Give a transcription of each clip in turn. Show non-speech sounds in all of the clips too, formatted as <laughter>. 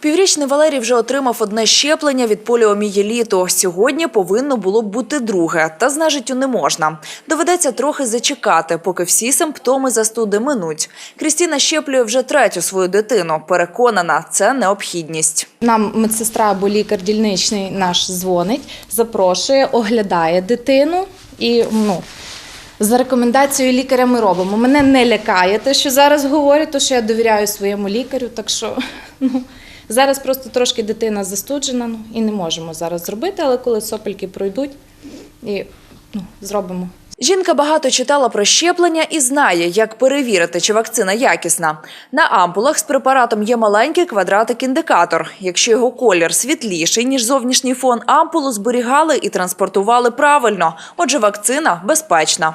Піврічний Валерій вже отримав одне щеплення від поліомієліту. Сьогодні повинно було б бути друге, та з нежиттю не можна. Доведеться трохи зачекати, поки всі симптоми застуди минуть. Крістіна щеплює вже третю свою дитину. Переконана, це необхідність. Нам медсестра або лікар дільничний наш дзвонить, запрошує, оглядає дитину і ну. За рекомендацією лікаря ми робимо. Мене не лякає те, що зараз говорять, то що я довіряю своєму лікарю. Так що <laughs> ну, зараз просто трошки дитина застуджена ну, і не можемо зараз зробити, але коли сопельки пройдуть, і ну, зробимо. Жінка багато читала про щеплення і знає, як перевірити, чи вакцина якісна. На ампулах з препаратом є маленький квадратик-індикатор. Якщо його колір світліший, ніж зовнішній фон, ампулу зберігали і транспортували правильно. Отже, вакцина безпечна.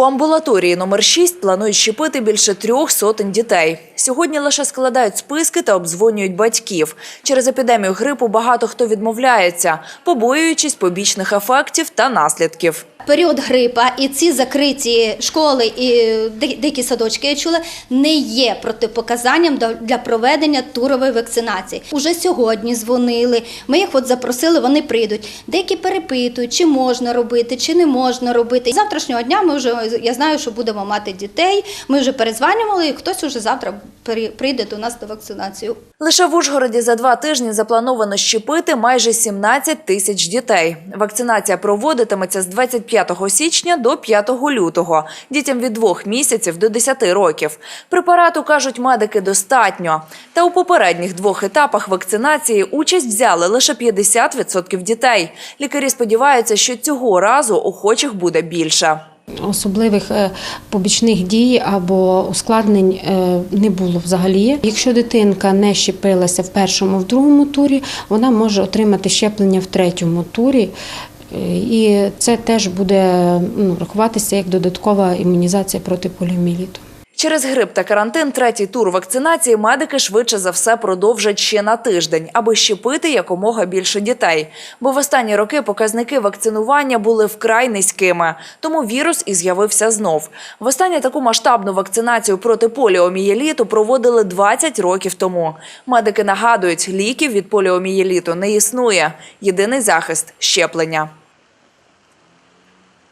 У амбулаторії номер 6 планують щепити більше трьох сотень дітей. Сьогодні лише складають списки та обдзвонюють батьків. Через епідемію грипу багато хто відмовляється, побоюючись побічних ефектів та наслідків. Період грипа і ці закриті школи і де- деякі садочки я чула не є протипоказанням для проведення турової вакцинації. Уже сьогодні дзвонили. Ми їх от запросили, вони прийдуть. Деякі перепитують, чи можна робити, чи не можна робити. Завтрашнього дня ми вже я знаю, що будемо мати дітей. Ми вже перезванювали, і хтось уже завтра при- прийде до нас на вакцинацію. Лише в Ужгороді за два тижні заплановано щепити майже 17 тисяч дітей. Вакцинація проводитиметься з 25 січня до 5 лютого. Дітям від двох місяців до 10 років. Препарату, кажуть медики, достатньо. Та у попередніх двох етапах вакцинації участь взяли лише 50% дітей. Лікарі сподіваються, що цього разу охочих буде більше. Особливих е, побічних дій або ускладнень е, не було взагалі. Якщо дитинка не щепилася в першому, в другому турі, вона може отримати щеплення в третьому турі. Е, І це теж буде ну, рахуватися як додаткова імунізація проти поліомієліту. Через грип та карантин третій тур вакцинації медики швидше за все продовжать ще на тиждень, аби щепити якомога більше дітей. Бо в останні роки показники вакцинування були вкрай низькими, тому вірус і з'явився знов. Востаннє таку масштабну вакцинацію проти поліомієліту проводили 20 років тому. Медики нагадують, ліків від поліомієліту не існує. Єдиний захист щеплення.